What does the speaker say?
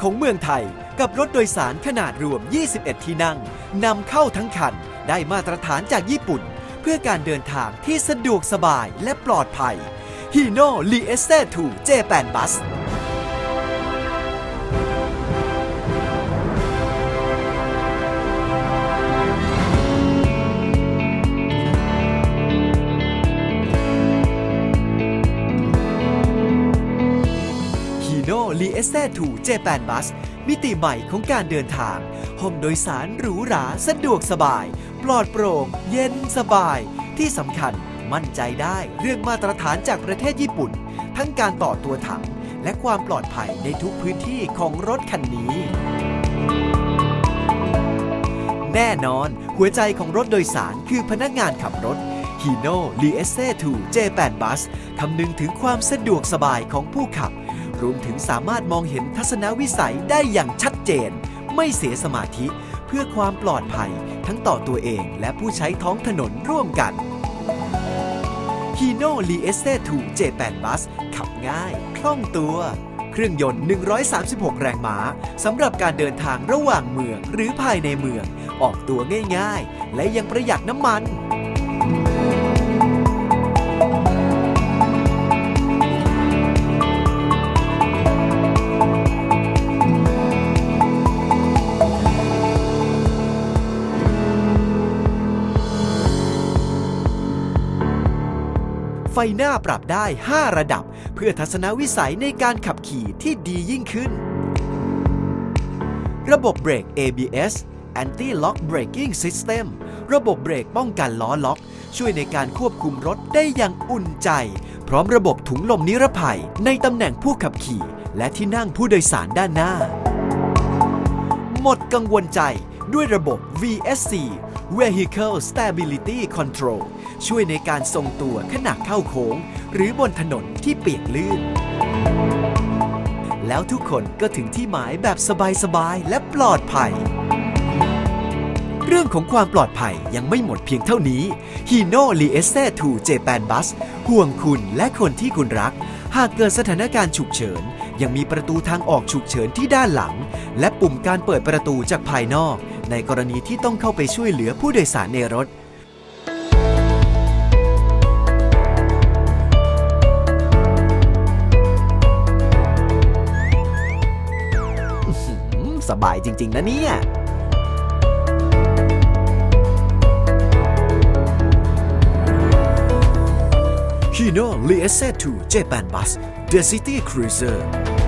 ของเมืองไทย กับรถโดยสารขนาดรวม 21 ที่นั่งนำเข้าทั้งคัน ได้มาตรฐานจากญี่ปุ่น เพื่อการเดินทางที่สะดวกสบายและปลอดภัย Hino l i e s t e 2 J8 Bus ฮีโน่ลีเอสเต้2 J8 Bus มิติใหม่ของการเดินทาง ห้องโดยสารหรูหราสะดวกสบาย ปลอดโปร่ง เย็นสบาย ที่สำคัญมั่นใจได้เรื่องมาตรฐานจากประเทศญี่ปุ่น ทั้งการต่อตัวถัง และความปลอดภัยในทุกพื้นที่ของรถคันนี้ แน่นอน หัวใจของรถโดยสารคือพนักงานขับรถ Hino l i e s e 2 J8 Bus คำนึงถึงความสะดวกสบายของผู้ขับ รวมถึงสามารถมองเห็นทัศนวิสัยได้อย่างชัดเจน ไม่เสียสมาธิเพื่อความปลอดภัยทั้งต่อตัวเองและผู้ใช้ท้องถนนร่วมกัน Hino l i e s e 2 J8 Bus ขับง่าย คล่องตัว เครื่องยนต์ 136 แรงม้าสำหรับการเดินทางระหว่างเมืองหรือภายในเมือง ออกตัวง่ายๆ และยังประหยัดน้ำมัน ไฟหน้าปรับได้ 5 ระดับ เพื่อทัศนวิสัยในการขับขี่ที่ดียิ่งขึ้น ระบบเบรก ABS Anti Lock Braking System ระบบเบรกป้องกันล้อล็อก ช่วยในการควบคุมรถได้อย่างอุ่นใจ พร้อมระบบถุงลมนิรภัยในตำแหน่งผู้ขับขี่ และที่นั่งผู้โดยสารด้านหน้า หมดกังวลใจด้วยระบบ VSC Vehicle Stability Control ช่วยในการทรงตัวขณะเข้าโค้ง หรือบนถนนที่เปียกลื่น แล้วทุกคนก็ถึงที่หมายแบบสบายๆ และปลอดภัย เรื่องของความปลอดภัยยังไม่หมดเพียงเท่านี้ Hino l i e s e 2 J8 Bus ห่วงคุณและคนที่คุณรัก หากเกิดสถานการณ์ฉุกเฉิน ยังมีประตูทางออกฉุกเฉินที่ด้านหลัง และปุ่มการเปิดประตูจากภายนอก ในกรณีที่ต้องเข้าไปช่วยเหลือผู้โดยสารในรถสบายจริง ๆ นะเนี่ย Hino l i e s e 2 Japan Bus The City Cruiser